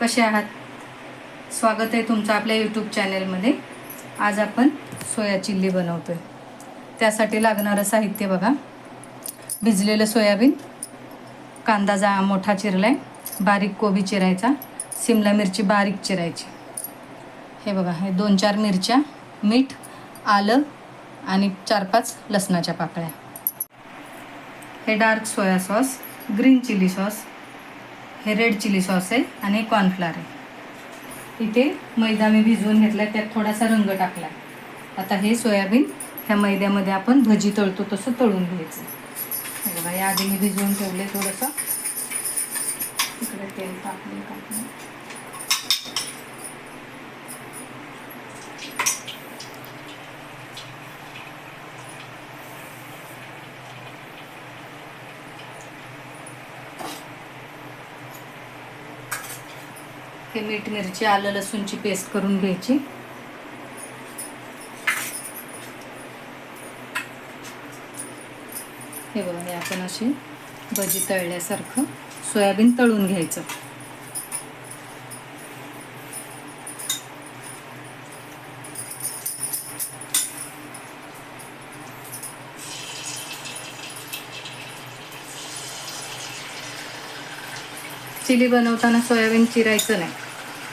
कसे आहात? स्वागत आहे तुमचं आपल्या यूट्यूब चॅनेलमध्ये आज आपण सोया चिल्ली बनवतोय. त्यासाठी लागणारं साहित्य बघा. भिजलेलं सोयाबीन कांदा जा मोठा चिरलाय बारीक कोबी चिरायचा सिमला मिरची बारीक चिरायची. हे बघा हे दोन चार मिरच्या मीठ आलं आणि चार पाच लसणाच्या पाकळ्या. हे dark soya sauce green chilli sauce हे रेड चिली सॉस आहे आणि कॉर्नफ्लॉर आहे. इथे मैदा मी भिजवून घेतला त्यात थोडासा रंग टाकला आता हे सोयाबीन ह्या मैद्यामध्ये आपण भजी तळतो तसं तळून घ्यायचं. हे बघा या आधी मी भिजवून ठेवले थोडंसं. इकडे तेल टाकले टाकले हे मीठ मिरची आलं लसूणची पेस्ट करून घ्यायची. हे बघा हे आपण अशी भजी तळल्यासारखं सोयाबीन तळून घ्यायचं. चिली बनवताना सोयाबीन चिरायचं नाही.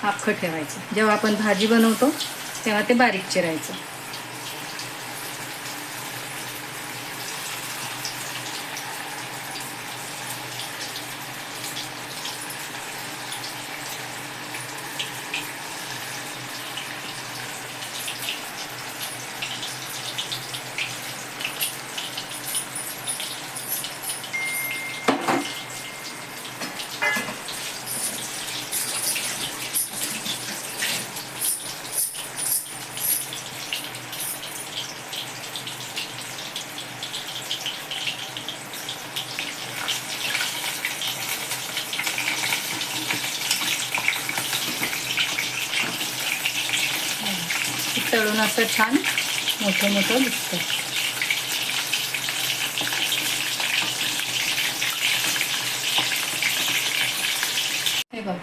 अख्खं ठेवायचं. जेव्हा आपण भाजी बनवतो तेव्हा ते बारीक चिरायचं. तळून असं छान मोठं मोठं दिसतं. हे बघ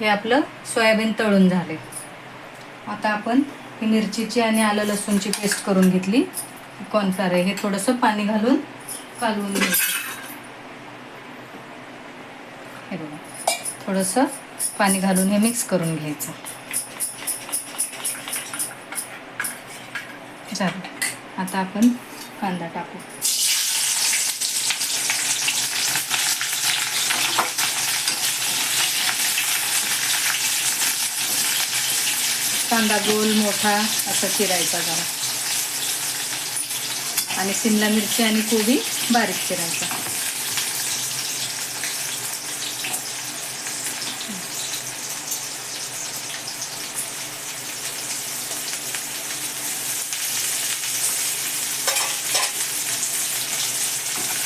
हे आपलं सोयाबीन तळून झाले आता आपण ही मिरचीची आणि आलं लसूणची पेस्ट करून घेतली. कॉर्नफ्लावर आहे. हे थोडंसं पाणी घालून कालवून घ्यायचं. हे बघा थोडंसं पाणी घालून हे मिक्स करून घ्यायचं. झालं आता आपण कांदा टाकू. कांदा गोल मोठा असा चिरायचा जरा. आणि शिमला मिरची आणि कोबी बारीक चिरायचा.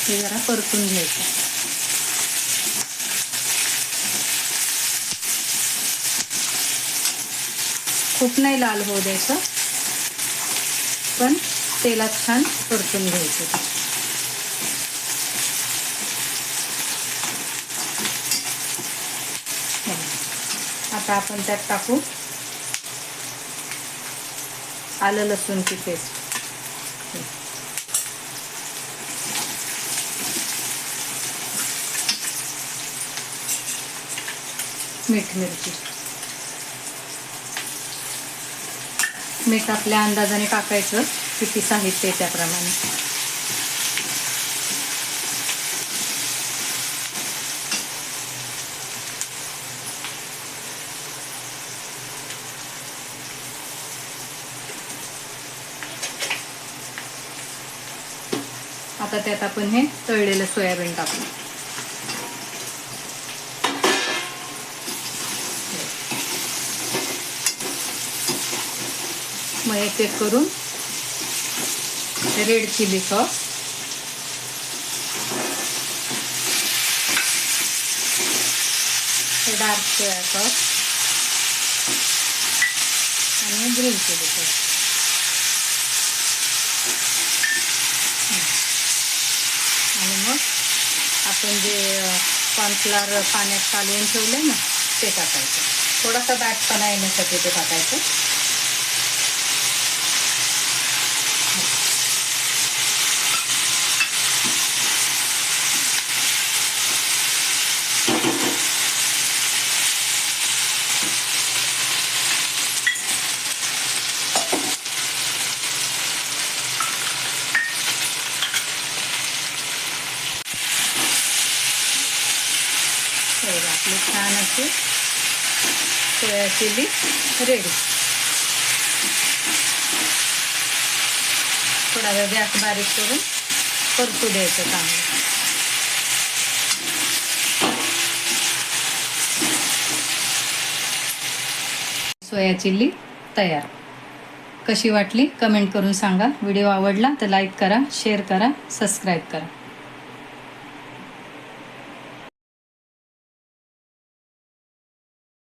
हे जरा परतून घ्यायचं. खूप नाही लाल होऊ द्यायचं पण तेलात छान परतून घ्यायचं. आता आपण त्यात टाकू आलं लसूणची पेस्ट. मीठ मिरची. मीठ आपल्या अंदाजाने टाकायचं किती साहित्य आहे त्याप्रमाणे. आता त्यात आपण हे तळलेलं सोयाबीन टाकू. मग एक एक करून red chilli sauce. Dark soya sauce. आणि ग्रीन चिली सॉस. आणि मग आपण जे कॉर्नफ्लॉवर पाण्यात कालवून ठेवलं ना ते टाकायचं. थोडासा दाटपणा येण्यासाठी ते टाकायचं. हे बघा, आपली छान अशी सोया चिली रेडी थोडा वेळ गॅस बारीक करून परतू द्यायचं चांगलं. सोया चिल्ली तयार. कशी वाटली? कमेंट करून सांगा. व्हिडिओ आवडला तर लाईक करा शेअर करा सबस्क्राईब करा.